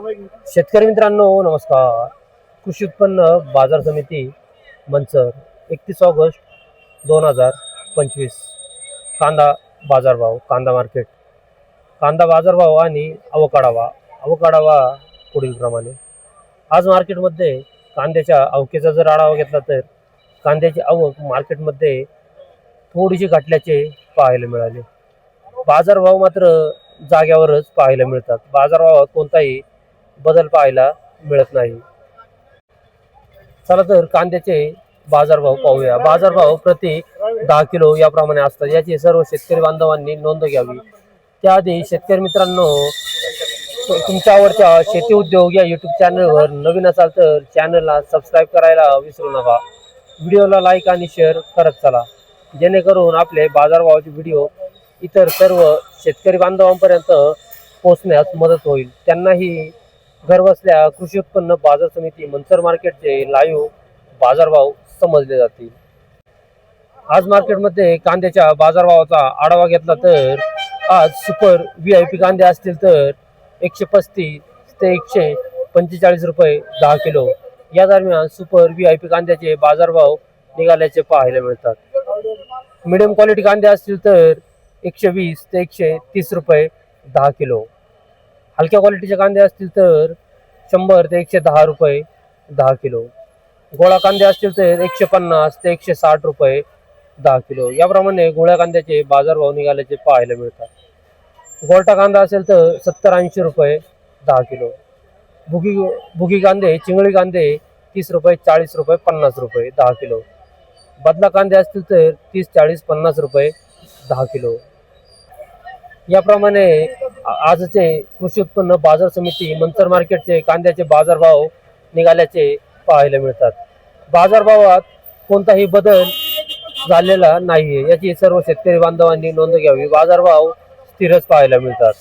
शेतकरी मित्रांनो नमस्कार. कृषी उत्पन्न बाजार समिती मंचर एकतीस ऑगस्ट दोन हजार पंचवीस. कांदा बाजारभाव कांदा मार्केट कांदा बाजारभाव आणि अवकाढावा अवकाढावा पुढील प्रमाणे. आज मार्केटमध्ये कांद्याच्या अवकेचा जर आढावा घेतला तर कांद्याची आवक मार्केटमध्ये थोडीशी घटल्याचे पाहायला मिळाले. बाजारभाव मात्र जाग्यावरच पाहायला मिळतात. बाजारभावात कोणताही बदल पाहायला मिळत नाही. चला तर कांद्याचे बाजारभाव पाहूया. बाजारभाव प्रति दहा किलो याप्रमाणे असतात. याची सर्व शेतकरी बांधवांनी नोंद घ्यावी. त्याआधी शेतकरी मित्रांनो तुमच्या आवडत्या शेती उद्योग या युट्यूब चॅनलवर नवीन असाल तर चॅनलला सबस्क्राईब करायला विसरू नका. व्हिडिओला लाईक आणि शेअर करत चला. जेणेकरून आपले बाजारभावाचे व्हिडिओ इतर सर्व शेतकरी बांधवांपर्यंत पोहोचण्यास मदत होईल. त्यांनाही घरबसल्या कृषी उत्पन्न बाजार समिती मंचर मार्केटचे लाईव्ह बाजारभाव समजले जातील. आज मार्केटमध्ये कांद्याच्या बाजारभावाचा आढावा घेतला तर आज सुपर व्ही आय पी कांदे असतील तर एकशे पस्तीस ते एकशे पंचेचाळीस रुपये दहा किलो. या दरम्यान सुपर व्ही आय पी कांद्याचे बाजारभाव निघाल्याचे पाहायला मिळतात. मिडियम क्वालिटी कांदे असतील तर एकशे वीस ते एकशे तीस रुपये दहा किलो. हलक्या क्वालिटीचे कांदे असतील तर शंभर ते एकशे दहा रुपये दहा किलो. गोळा कांदे असतील तर एकशे पन्नास ते एकशे साठ रुपये दहा किलो. याप्रमाणे गोळ्या कांद्याचे बाजारभाव निघाल्याचे पाहायला मिळतात. गोलटा कांदा असेल तर सत्तर ऐंशी रुपये दहा किलो. भुगी भुगी कांदे चिंगळी कांदे तीस रुपये चाळीस रुपये पन्नास रुपये दहा किलो. बदला कांदे असतील तर तीस चाळीस पन्नास रुपये दहा किलो. याप्रमाणे आजचे कृषी उत्पन्न बाजार समिती मंचर मार्केटचे कांद्याचे बाजारभाव निघाल्याचे पाहायला मिळतात. बाजारभावात कोणताही बदल झालेला नाहीये. याची सर्व शेतकरी बांधवांनी नोंद घ्यावी. बाजारभाव स्थिरच पाहायला मिळतात.